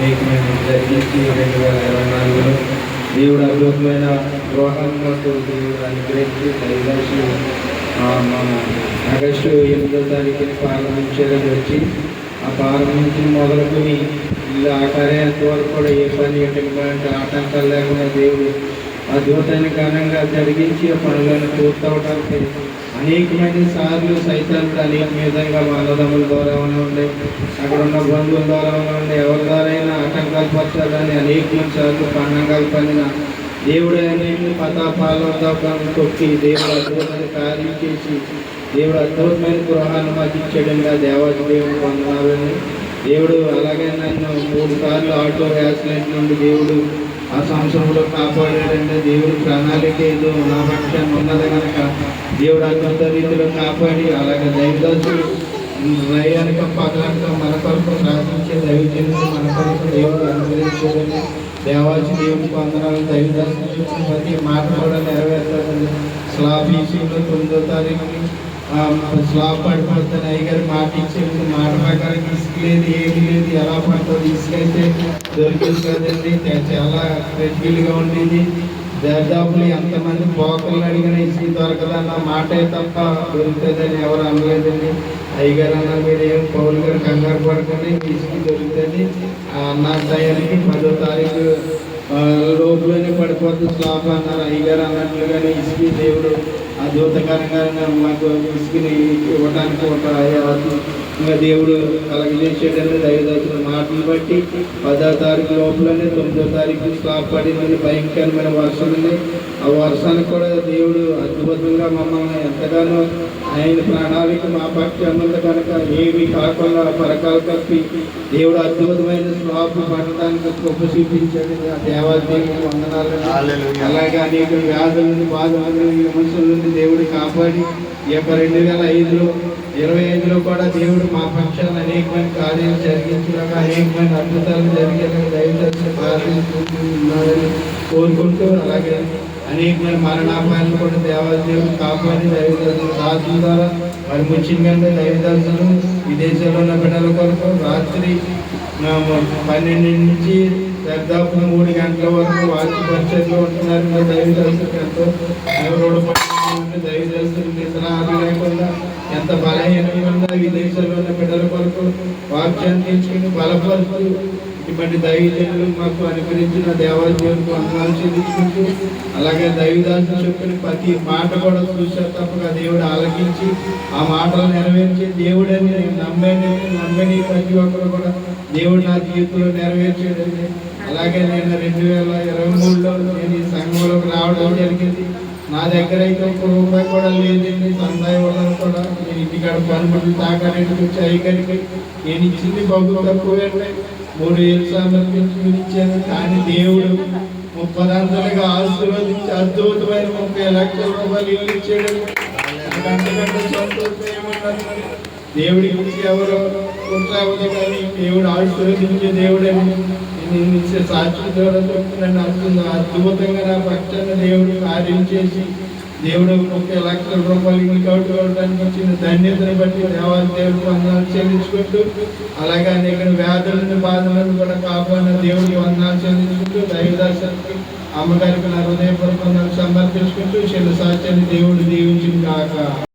అనేకమైన జరిగించి రెండు వేల ఇరవై నాలుగులో దేవుడు అద్భుతమైన గృహాన్ని దేవుడు అనుగ్రహించి దయదర్శి ఆగస్టు ఎనిమిదో తారీఖుని ప్రారంభించేది వచ్చి ఆ పార్లమెంట్ మొదలుకొని ఆ ఆకారేంత వరకు కూడా ఏ పని ఎటువంటి ఆటంకాలు లేకుండా దేవుడు ఆ అద్భుతమైన ఘనంగా జరిగించి పనులను పూర్తవటానికి అనేకమైన సార్లు సైతాన్ని అనేక విధంగా మా ద్వారా ఉండే అక్కడ ఉన్న బంధువుల ద్వారా ఉండే ఎవరి ద్వారా అయినా ఆటంకాలు పరచాలని అనేక సార్లు పండంగాలు పనిన దేవుడు అనేక పతాపాలను తొక్కి దేవుడు అద్భుతమైన కార్యం చేసి దేవుడు అద్భుతమైన గృహాన్ని మాకు ఇచ్చాడండి. ఆ దేవాది దేవుడు వందనాలని దేవుడు అలాగే నన్ను మూడు సార్లు ఆటో యాక్సిడెంట్ నుండి దేవుడు ఆ సంవత్సరంలో కాపాడాడంటే దేవుడి ప్రణాళిక ఏదో నా పక్షాన్ని ఉన్నది కనుక దేవుడు అద్భుత రీతిలో కాపాడి అలాగే దైవదాసుడు రయ్యానిక పగలనక మన కొరకు ప్రార్థించే దైవజనుడు మన కొరకు దేవుడు అనుగ్రహించాడని దేవాచి దేవుడికి వందనాలు. దైవదాసు చెప్పిన ప్రతి మాట కూడా నెరవేర్తాడండి స్లాబ్ విషయంలో తొమ్మిదో తారీఖుని స్లాబ్ పడిపోతాను అయ్యగారు మాట ఇచ్చేది. మాట ప్రకారం ఇసుక లేదు ఏది లేదు ఎలా పడుతుంది? ఇసుకైతే దొరికింది కదండి చాలా రెడ్గిల్గా ఉండేది. దాదాపులు ఎంతమంది పోకలు అడిగిన ఇసుక దొరకదన్న మాటే తప్ప దొరుకుతుందని ఎవరు అనలేదండి. అయ్యగారు అన్న మీరు ఏం పౌలు గారు కంగారు పడకండి ఇసుక దొరుకుతుంది. అన్న దయానికి పదో తారీఖు ఆ, లోపులోనే పడిపోతుంది స్లాబ్ అన్నారు. అయ్యగారు అన్నట్లుగానే ఇసుక దేవుడు అద్భుతకరంగా మాకు ఇసుకని ఇవ్వడానికి ఒక ఇంకా దేవుడు కలగజేసేటంటే దైవదర్శన మాటలు బట్టి పదో తారీఖు లోపలనే తొమ్మిదో తారీఖు స్లాబ్ పడిందని భయంకరమైన వర్షం ఉంది. ఆ వర్షానికి కూడా దేవుడు అద్భుతంగా మమ్మల్ని ఎంతగానో ఆయన ప్రణాళిక మా పక్షి అన్నంత కనుక ఏమి కాకుండా పరకాలు కప్పి దేవుడు అద్భుతమైన స్లాబ్ పడటానికి గొప్ప చూపించాడు. ఆ దేవాదేవుడు వందనాలు. అలాగే అనేక వ్యాధుల నుండి బాధల నుండి విమర్శల నుండి దేవుడు కాపాడి ఈ యొక్క రెండు వేల ఐదులో ఇరవై ఐదులో కూడా దేవుడు మా పక్షాన అనేకమైన కార్యాలు జరిగించడానికి అనేకమైన అద్భుతాలు జరిగేలాగా దయచేసి ప్రార్థిస్తున్నారని కోరుకుంటూ అలాగే అనేకమైన మరణాపాయాలను కూడా దేవాదేవుడు కాపాడి దైవదర్శనం రాజుల ద్వారా మరి ముఖ్యంగా దైవదర్శనం విదేశాల్లో ఉన్న బిడ్డల కొరకు రాత్రి పన్నెండు నుంచి దాదాపు మూడు గంటల వరకు వాక్య పరిచయంలో ఉంటున్నారు. మా దైవదర్శనం ఎంతో ఎవరోడు దైవదర్శనం నిద్రాలు లేకుండా ఎంత బలహీనంగా ఉందో విదేశాల్లో ఉన్న బిడ్డల కొరకు వాక్యాన్ని తీసుకుని బలపరుస్తూ ఇటువంటి దైవజనులు మాకు అనుగ్రహించిన దేవాలయానికి వందనాలు చెల్లించుకుంటూ అలాగే దైవదాసు చెప్పిన ప్రతి మాట కూడా చూసా తప్పక దేవుడు ఆలకించి ఆ మాటలు నెరవేర్చి దేవుడని నమ్మని నమ్మని ప్రతి ఒక్కరు కూడా దేవుడు నా జీవితంలో నెరవేర్చాడండి అలాగే నేను రెండు వేల ఇరవై మూడులో నేను ఈ సంఘంలోకి రావడం జరిగింది. నా దగ్గర అయితే ఒక రూపాయి కూడా లేదండి సందాయ వల్ల కూడా నేను ఇంటికాడ పనులు తాకడానికి వచ్చి అయ్యగారికి నేను ఇచ్చింది బహు తక్కువే మూడు ఏళ్ళు సమర్పించి ఇచ్చాను. కానీ దేవుడు ముప్పదంతలుగా ఆశీర్వదించి అద్భుతమైన ముప్పై లక్షల రూపాయలు ఇల్లు ఇచ్చాడు. దేవుడికి ఇచ్చి ఎవరు? కొట్లావదు కానీ దేవుడు ఆశీర్వదించే దేవుడని నేను ఇచ్చే సాక్షి ద్వారా చెప్తున్నాను. అర్థం అద్భుతంగా నా పక్షాన దేవుడు కార్యం చేసి దేవుడు ఒక లక్షల రూపాయలు ఇంకా కావడానికి వచ్చిన ధన్యతను బట్టి దేవాల దేవుడు వందనాలు చెల్లించుకుంటూ అలాగే అనేక వ్యాధులను బాధలను కూడా కాపాడిన దేవుడికి వందనాలు చెల్లించుకుంటూ దైవదర్శనకి అమ్మగారికి నా హృదయపూర్వకంగా సమర్పించుకుంటూ చిన్న సాక్ష్యాన్ని దేవుడు దీవించిన కాక